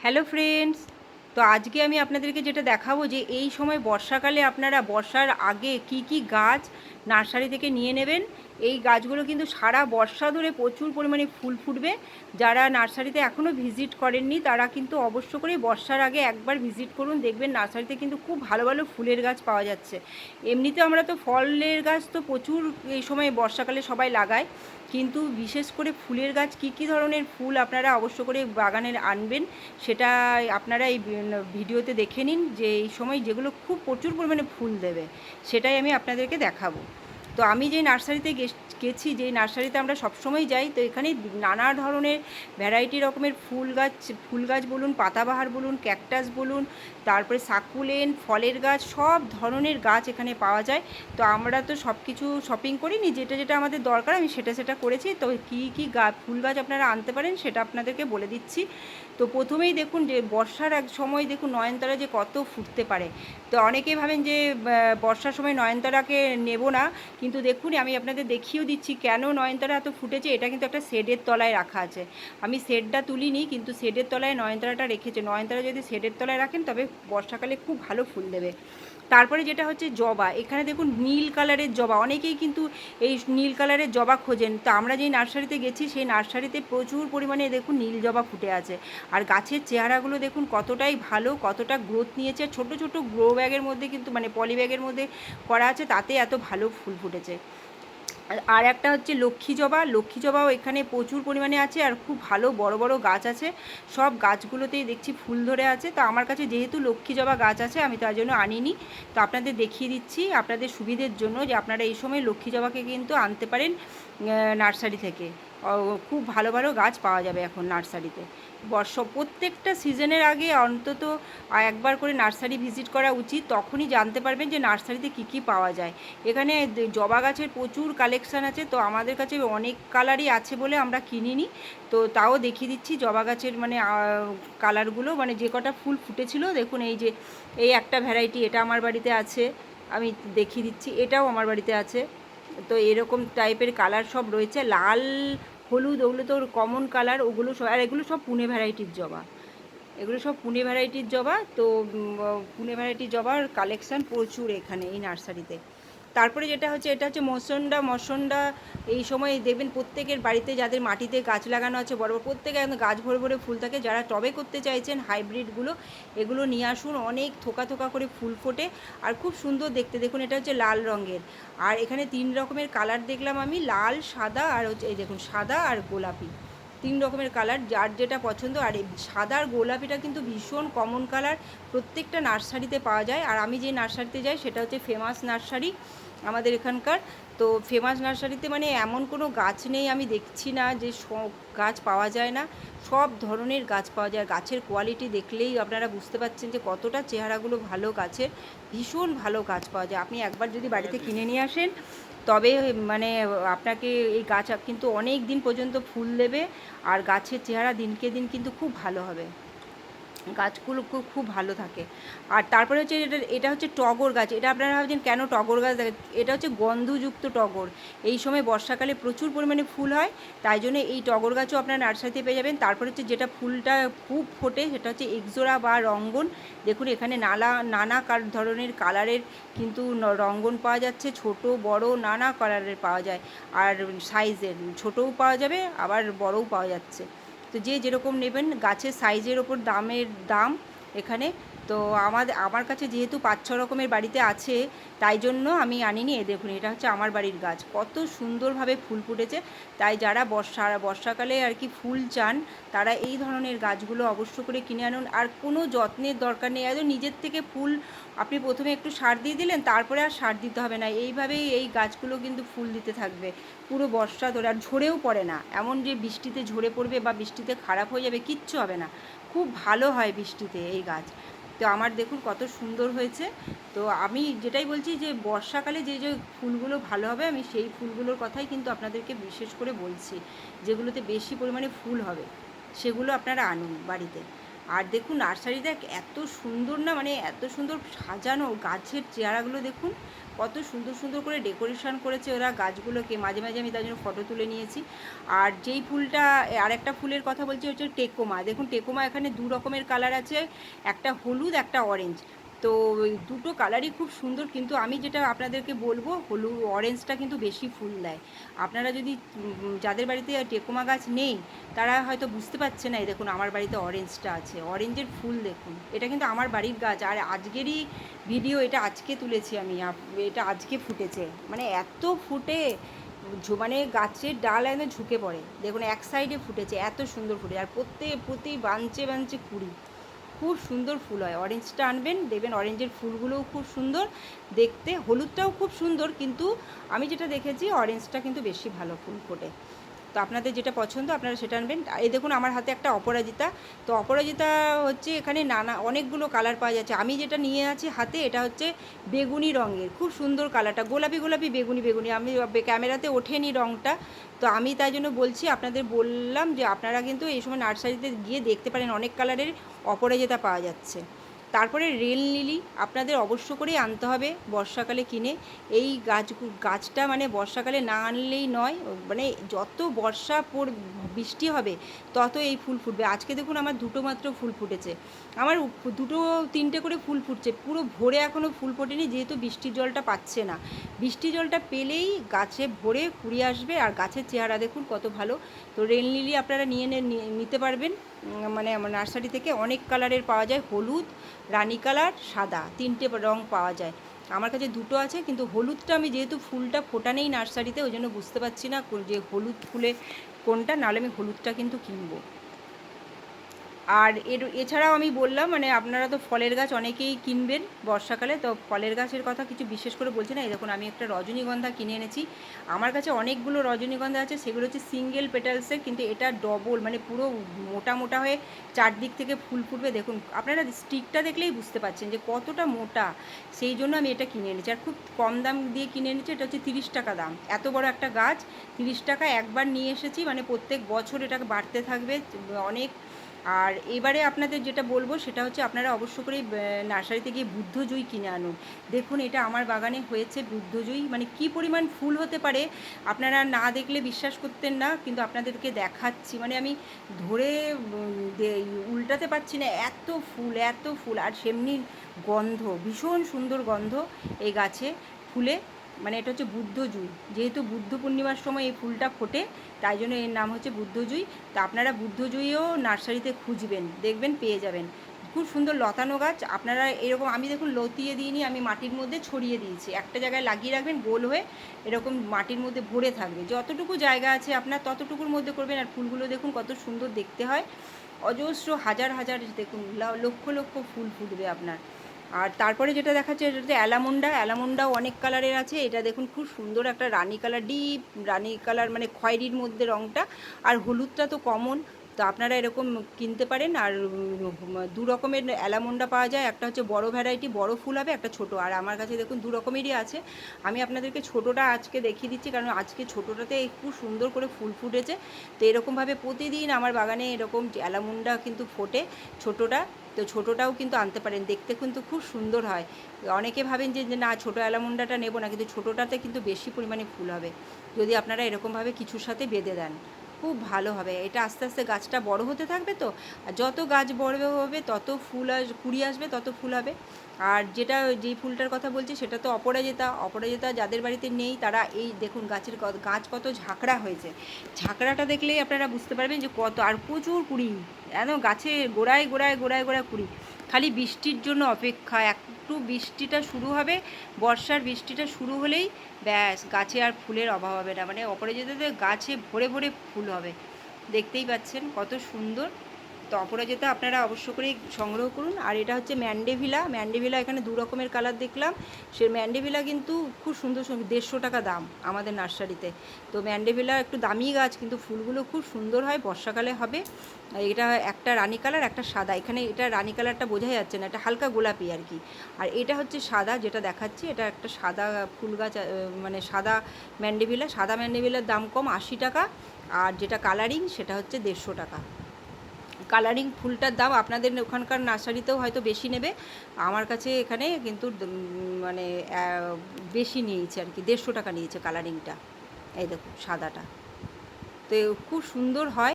Hello friends, তো আজকে আমি আপনাদেরকে যেটা দেখাবো যে এই সময় বর্ষাকালে আপনারা বর্ষার আগে কি কি গাছ নার্সারি থেকে নিয়ে নেবেন এই গাছগুলো কিন্তু সারা বর্ষা ধরে প্রচুর পরিমাণে ফুল ফুটবে। যারা নার্সারিতে এখনও ভিজিট করেননি, তারা কিন্তু অবশ্য করে বর্ষার আগে একবার ভিজিট করুন। দেখবেন নার্সারিতে কিন্তু খুব ভালো ভালো ফুলের গাছ পাওয়া যাচ্ছে। এমনিতে আমরা তো ফলের গাছ তো প্রচুর এই সময় বর্ষাকালে সবাই লাগায় কিন্তু বিশেষ করে ফুলের গাছ কি কি ধরনের ফুল আপনারা অবশ্য করে বাগানের আনবেন, সেটা আপনারা এই ভিডিওতে দেখে নিন যে এই সময় যেগুলো খুব প্রচুর পরিমাণে ফুল দেবে, সেটাই আমি আপনাদেরকে দেখাবো। তো আমি যে নার্সারিতে গেছি, যে নার্সারিতে আমরা সবসময় যাই, তো এখানে নানা ধরনের ভ্যারাইটি রকমের ফুল গাছ ফুল গাছ বলুন, পাতাবাহার বলুন ক্যাকটাস বলুন, তারপরে সাকুলেন, ফলের গাছ, সব ধরনের গাছ এখানে পাওয়া যায়। তো আমরা তো সব কিছু শপিং করিনি, যেটা যেটা আমাদের দরকার আমি সেটা সেটা করেছি। তো কী কী গাছ ফুল গাছ আপনারা আনতে পারেন সেটা আপনাদেরকে বলে দিচ্ছি। তো প্রথমেই দেখুন যে বর্ষার এক সময় দেখুন নয়নতারা যে কত ফুটতে পারে। তো অনেকেই ভাবেন যে বর্ষার সময় নয়নতারাকে নেব না, কিন্তু দেখুন, আমি আপনাদের দেখিয়েও দিচ্ছি কেন নয়নতারা এত ফুটেছে, এটা কিন্তু একটা শেডের তলায় রাখা আছে। আমি শেডটা তুলিনি, কিন্তু শেডের তলায় নয়নতারাটা রেখেছে। নয়নতারা যদি শেডের তলায় রাখেন, তবে বর্ষাকালে খুব ভালো ফুল দেবে। তারপরে যেটা হচ্ছে জবা। এখানে দেখুন, নীল কালারের জবা। অনেকেই কিন্তু এই নীল কালারের জবা খোঁজেন। তো আমরা যেই নার্সারিতে গেছি, সেই নার্সারিতে প্রচুর পরিমাণে দেখুন নীল জবা ফুটে আছে। আর গাছের চেহারাগুলো দেখুন কতটাই ভালো, কতটা গ্রোথ নিয়েছে। ছোট ছোট গ্রো ব্যাগের মধ্যে কিন্তু মানে পলি ব্যাগের মধ্যে করা আছে, তাতে এত ভালো ফুল ফুটেছে আর একটা হচ্ছে লক্ষ্মী জবা। লক্ষ্মী জবাও এখানে প্রচুর পরিমাণে আছে আর খুব ভালো বড় বড় গাছ আছে। সব গাছগুলোতেই দেখছি ফুল ধরে আছে। তো আমার কাছে যেহেতু লক্ষ্মী জবা গাছ আছে, আমি তার জন্য আনিনি। তো আপনাদের দেখিয়ে দিচ্ছি আপনাদের সুবিধের জন্য যে আপনারা এই সময় লক্ষ্মী জবাকে কিন্তু আনতে পারেন নার্সারি থেকে। খুব ভালো ভালো গাছ পাওয়া যাবে এখন নার্সারিতে। বর্ষ, প্রত্যেকটা সিজনের আগে অন্তত একবার করে নার্সারি ভিজিট করা উচিত। তখনই জানতে পারবেন যে নার্সারিতে কি কি পাওয়া যায়। এখানে জবা গাছের প্রচুর কালেকশান আছে, তো আমাদের কাছে অনেক কালারই আছে বলে আমরা কিনিনি। তো তাও দেখিয়ে দিচ্ছি জবা গাছের মানে কালারগুলো। মানে যে কটা ফুল ফুটেছিল, দেখুন এই যে, এই একটা ভ্যারাইটি এটা আমার বাড়িতে আছে, আমি দেখিয়ে দিচ্ছি, এটাও আমার বাড়িতে আছে। তো এরকম টাইপের কালার সব রয়েছে। লাল হলুদ, ওগুলো তো কমন কালার ওগুলো সব আর এগুলো সব পুনে ভ্যারাইটির জবা। এগুলো সব পুনে ভ্যারাইটির জবা, তো পুনে ভ্যারাইটির জবার কালেকশান প্রচুর এখানে এই নার্সারিতে তারপরে যেটা হচ্ছে, এটা হচ্ছে মসন্ডা মসন্ডা এই সময় দেখবেন প্রত্যেকের বাড়িতে যাদের মাটিতে গাছ লাগানো আছে, বড় বড় প্রত্যেকে একদম গাছ ভরে ভরে ফুল থাকে। যারা টবে করতে চাইছেন হাইব্রিডগুলো এগুলো নিয়ে আসুন, অনেক থোকা থোকা করে ফুল ফোটে। আর খুব সুন্দর দেখতে, দেখুন এটা হচ্ছে লাল রঙের। আর এখানে তিন রকমের কালার দেখলাম আমি, লাল, সাদা আর হচ্ছে, এই দেখুন, সাদা আর গোলাপি। তিন রকমের কালার যার যেটা পছন্দ, আর এই সাদা আর গোলাপিটা কিন্তু ভীষণ কমন কালার প্রত্যেকটা নার্সারিতে পাওয়া যায়। আর আমি যে নার্সারিতে যাই, সেটা হচ্ছে ফেমাস নার্সারি আমাদের এখানকার। তো ফেমাস নার্সারিতে মানে এমন কোনো গাছ নেই, আমি দেখছি না যে গাছ পাওয়া যায় না। সব ধরনের গাছ পাওয়া যায়। গাছের কোয়ালিটি দেখলেই আপনারা বুঝতে পারছেন যে কতটা চেহারাগুলো ভালো গাছের, ভীষণ ভালো গাছ পাওয়া যায়। আপনি একবার যদি বাড়িতে কিনে নিয়ে আসেন তবে মানে আপনাকে এই গাছ কিন্তু অনেক দিন পর্যন্ত ফুল দেবে আর গাছের চেহারা দিনকে দিন কিন্তু খুব ভালো হবে। গাছগুলো খুব খুব ভালো থাকে। আর তারপরে হচ্ছে এটা এটা হচ্ছে টগর গাছ। এটা আপনারা ভাবছেন কেন টগর গাছ এটা হচ্ছে গন্ধযুক্ত টগর। এই সময় বর্ষাকালে প্রচুর পরিমাণে ফুল হয়, তাই জন্য এই টগর গাছও আপনারা নার্সারিতে পেয়ে যাবেন। তারপরে হচ্ছে যেটা ফুলটা খুব ফোটে, সেটা হচ্ছে একজোড়া বা রঙ্গন। দেখুন, এখানে নানা নানা ধরনের কালারের কিন্তু রঙ্গন পাওয়া যাচ্ছে। ছোট, বড়, নানা কালারের পাওয়া যায়। আর সাইজের, ছোটও পাওয়া যাবে, আবার বড়ও পাওয়া যাচ্ছে। তো যে যেরকম নেবেন গাছের সাইজের ওপর দামের দাম এখানে তো আমাদের আমার কাছে যেহেতু পাঁচ ছ রকমের বাড়িতে আছে, তাই জন্য আমি আনিনি। এ দেখুন, এটা হচ্ছে আমার বাড়ির গাছ। কত সুন্দরভাবে ফুল ফুটেছে। তাই যারা বর্ষা, বর্ষাকালে আর কি ফুল চান, তারা এই ধরনের গাছগুলো অবশ্য করে কিনে আনুন। আর কোনো যত্নের দরকার নেই। একদম নিজের থেকে ফুল আপনি প্রথমে একটু সার দিয়ে দিলেন, তারপরে আর সার দিতে হবে না। এইভাবেই এই গাছগুলো কিন্তু ফুল দিতে থাকবে। পুরো বর্ষা ধরে, আর ঝরেও পড়ে না। এমন যে বৃষ্টিতে ঝরে পড়বে বা বৃষ্টিতে খারাপ হয়ে যাবে, কিচ্ছু হবে না। খুব ভালো হয় বৃষ্টিতে এই গাছ। তো আমার দেখুন কত সুন্দর হয়েছে। তো আমি যেটাই বলছি যে, বর্ষাকালে যে যে ফুলগুলো ভালো হবে, আমি সেই ফুলগুলোর কথাই কিন্তু আপনাদেরকে বিশেষ করে বলছি, যেগুলোতে বেশি পরিমাণে ফুল হবে, সেগুলো আপনারা আনুন বাড়িতে। আর দেখুন নার্সারিটা এত সুন্দর না মানে এত সুন্দর সাজানো গাছের চেয়ারাগুলো দেখুন কত সুন্দর সুন্দর করে ডেকোরেশন করেছে ওরা গাছগুলোকে। মাঝে মাঝে আমি তার জন্য ফটো তুলে নিয়েছি। আর যেই ফুলটা আর একটা ফুলের কথা বলছি হচ্ছে টেকোমা। দেখুন, টেকোমা এখানে দু রকমের কালার আছে। একটা হলুদ, একটা অরেঞ্জ তো দুটো কালারই খুব সুন্দর, কিন্তু আমি যেটা আপনাদেরকে বলব, হলুদ অরেঞ্জটা কিন্তু বেশি ফুল দেয়। আপনারা যদি যাদের বাড়িতে টেকোমা গাছ নেই, তারা হয়তো বুঝতে পারছে না, এই দেখুন আমার বাড়িতে অরেঞ্জটা আছে। অরেঞ্জের ফুল দেখুন, এটা কিন্তু আমার বাড়ির গাছ। আর আজকেরই ভিডিও এটা আজকে তুলেছি আমি এটা আজকে ফুটেছে। মানে এত ফুটে মানে গাছের ডাল একদম ঝুঁকে পড়ে। দেখুন এক সাইডে ফুটেছে, এত সুন্দর ফুটে। আর প্রত্যেক, প্রতি বাঞ্চে বাঞ্চে কুড়ি। খুব সুন্দর ফুল হয়। অরেঞ্জটা আনবেন, দেখবেন অরেঞ্জের ফুলগুলোও খুব সুন্দর। দেখতে হলুদটাও খুব সুন্দর, কিন্তু আমি যেটা দেখেছি অরেঞ্জটা কিন্তু বেশি ভালো ফুল ফোটে। তো আপনাদের যেটা পছন্দ আপনারা সেটা আনবেন। এই দেখুন আমার হাতে একটা অপরাজিতা। তো অপরাজিতা হচ্ছে এখানে নানা, অনেকগুলো কালার পাওয়া যাচ্ছে। আমি যেটা নিয়ে আছি হাতে এটা হচ্ছে বেগুনি রঙের। খুব সুন্দর কালারটা। গোলাপি গোলাপি, বেগুনি বেগুনি। আমি ক্যামেরাতে ওঠেনি রঙটা। তো আমি তাই জন্য বলছি, আপনাদের বললাম যে আপনারা কিন্তু এই সময় নার্সারিতে গিয়ে দেখতে পারেন অনেক কালারের অপরাজিতা পাওয়া যাচ্ছে। তারপরে রেল লিলি আপনাদের অবশ্য করেই আনতে হবে বর্ষাকালে কিনে। এই গাছ গাছটা মানে বর্ষাকালে না আনলেই নয় মানে যত বর্ষা পর বৃষ্টি হবে, তত এই ফুল ফুটবে। আজকে দেখুন আমার দুটো মাত্র ফুল ফুটেছে। আমার দুটো তিনটে করে ফুল ফুটছে। পুরো ভোরে এখনও ফুল ফোটেনি, যেহেতু বৃষ্টির জলটা পাচ্ছে না। বৃষ্টির জলটা পেলেই গাছে ভরে কুড়ি আসবে, আর গাছের চেহারা দেখুন কত ভালো। তো রেল লিলি আপনারা নিয়ে- নিতে পারবেন। মানে আমার নার্সারি থেকে অনেক কালারের পাওয়া যায়, হলুদ, রানী কালার, সাদা, তিনটে রং পাওয়া যায়। আমার কাছে দুটো আছে, কিন্তু হলুদটা আমি যেহেতু ফুলটা ফোটা নেই নার্সারিতে, ওই জন্য বুঝতে পারছি না যে হলুদ ফুলে কোনটা, নাহলে আমি হলুদটা কিন্তু কিনবো। আর এর, এছাড়াও আমি বললাম মানে আপনারা তো ফলের গাছ অনেকেই কিনবেন বর্ষাকালে, তো ফলের গাছের কথা কিছু বিশেষ করে বলছি না। এই দেখুন, আমি একটা রজনীগন্ধা কিনে এনেছি। আমার কাছে অনেকগুলো রজনীগন্ধা আছে, সেগুলো হচ্ছে সিঙ্গেল পেটালসের, কিন্তু এটা ডবল মানে পুরো মোটা মোটা হয়ে চারদিক থেকে ফুল ফুটবে। দেখুন, আপনারা স্টিকটা দেখলেই বুঝতে পারছেন যে কতটা মোটা। সেই জন্য আমি এটা কিনে এনেছি। আর খুব কম দাম দিয়ে কিনে এনেছি, এটা হচ্ছে তিরিশ টাকা দাম। এত বড় একটা গাছ, তিরিশ টাকা একবার নিয়ে এসেছি মানে প্রত্যেক বছর এটাকে বাড়তে থাকবে, অনেক আর এবারে আপনাদের যেটা বলব, সেটা হচ্ছে আপনারা অবশ্য করে নার্সারিতে গিয়ে বুদ্ধজয়ী কিনে আনুন। দেখুন, এটা আমার বাগানে হয়েছে বুদ্ধজয়ী মানে কি পরিমাণ ফুল হতে পারে, আপনারা না দেখলে বিশ্বাস করতেন না, কিন্তু আপনাদেরকে দেখাচ্ছি। মানে আমি ধরে উল্টাতে পারছি না, এত ফুল এত ফুল। আর সেমনি গন্ধ, ভীষণ সুন্দর গন্ধ এই গাছে ফুলে। মানে এটা হচ্ছে বুদ্ধজুই যেহেতু বুদ্ধ পূর্ণিমার সময় এই ফুলটা ফোটে, তাই জন্য এর নাম হচ্ছে বুদ্ধজুই তা আপনারা বুদ্ধজুইও নার্সারিতে খুঁজবেন, দেখবেন, পেয়ে যাবেন। খুব সুন্দর লতানো গাছ। আপনারা এরকম, আমি দেখুন লতিয়ে দিইনি, আমি মাটির মধ্যে ছড়িয়ে দিয়েছি। একটা জায়গায় লাগিয়ে রাখবেন, গোল হয়ে এরকম মাটির মধ্যে ভরে থাকবে। যতটুকু জায়গা আছে আপনার, ততটুকুর মধ্যে করবেন। আর ফুলগুলো দেখুন কত সুন্দর দেখতে হয়। অজস্র হাজার হাজার, দেখুন লক্ষ লক্ষ ফুল ফুটবে আপনার। আর তারপরে যেটা দেখাচ্ছে এটা হচ্ছে অ্যালামুন্ডা। অ্যালামুন্ডাও অনেক কালারের আছে। এটা দেখুন খুব সুন্দর একটা rani colour, deep rani colour মানে খয়েরির মধ্যে রঙটা আর হলুদটা তো কমন। তো আপনারা এরকম কিনতে পারেন আর দু রকমের অ্যালামুন্ডা পাওয়া যায়। একটা হচ্ছে বড় ভ্যারাইটি বড় ফুল হবে, একটা ছোট। আর আমার কাছে দেখুন দু রকমেরই আছে। আমি আপনাদেরকে ছোটোটা আজকে দেখিয়ে দিচ্ছি, কারণ আজকে ছোটোটাতে খুব সুন্দর করে ফুল ফুটেছে। তো এরকমভাবে প্রতিদিন আমার বাগানে এরকম অ্যালামুন্ডা কিন্তু ফোটে ছোটোটা। তো ছোটোটাও কিন্তু আনতে পারেন, দেখতে কিন্তু খুব সুন্দর হয়। অনেকে ভাবেন যে না, ছোটো অ্যালামুন্ডাটা নেব না, কিন্তু ছোটোটাতে কিন্তু বেশি পরিমাণে ফুল হবে। যদি আপনারা এরকমভাবে কিছুর সাথে বেঁধে দেন। খুব ভালো হবে। এটা আস্তে আস্তে গাছটা বড় হতে থাকবে তো। আর যত গাছ বড় হবে, তত ফুল আস, কুড়ি আসবে, তত ফুল হবে। আর যেটা যেই ফুলটার কথা বলছি, সেটা তো অপরাজিতা। অপরাজিতা যাদের বাড়িতে নেই, তারা এই দেখুন গাছের গাছ কত ঝাঁকড়া হয়েছে। ঝাঁকড়াটা দেখলেই আপনারা বুঝতে পারবেন যে কত, আর প্রচুর কুড়ি। একদম গাছে গোড়ায় গোড়ায় গোড়ায় গোড়ায় কুড়ি। খালি বৃষ্টির জন্য অপেক্ষা একটু বৃষ্টিটা শুরু হবে, বর্ষার বৃষ্টিটা শুরু হলেই ব্যাস, গাছে আর ফুলের অভাব হবে না। মানে অপরাজিতাতে গাছে ভরে ভরে ফুল হবে। দেখতেই পাচ্ছেন কত সুন্দর তো অপরাজিতা আপনারা অবশ্য করেই সংগ্রহ করুন। আর এটা হচ্ছে ম্যান্ডেভিলা। ম্যান্ডেভিলা এখানে দু রকমের কালার দেখলাম। সে ম্যান্ডেভিলা কিন্তু খুব সুন্দর সুন্দর দেড়শো টাকা দাম আমাদের নার্সারিতে। তো ম্যান্ডেভিলা একটু দামি গাছ, কিন্তু ফুলগুলো খুব সুন্দর হয়, বর্ষাকালে হবে। এটা একটা রানী কালার, একটা সাদা। এখানে এটা রানী কালারটা বোঝা যাচ্ছে না, এটা হালকা গোলাপি আর কি। আর এটা হচ্ছে সাদা, যেটা দেখাচ্ছি, এটা একটা সাদা ফুল গাছ মানে সাদা ম্যান্ডেভিলা। সাদা ম্যান্ডেভিলার দাম কম, আশি টাকা। আর যেটা কালারিং সেটা হচ্ছে দেড়শো টাকা। কালারিং ফুলটার দাম আপনাদের ওখানকার নার্সারিতেও হয়তো বেশি নেবে। আমার কাছে এখানে কিন্তু মানে বেশি নিয়েছে আর কি, দেড়শো টাকা নিয়েছে কালারিংটা এই দেখো সাদাটা। তো খুব সুন্দর হয়।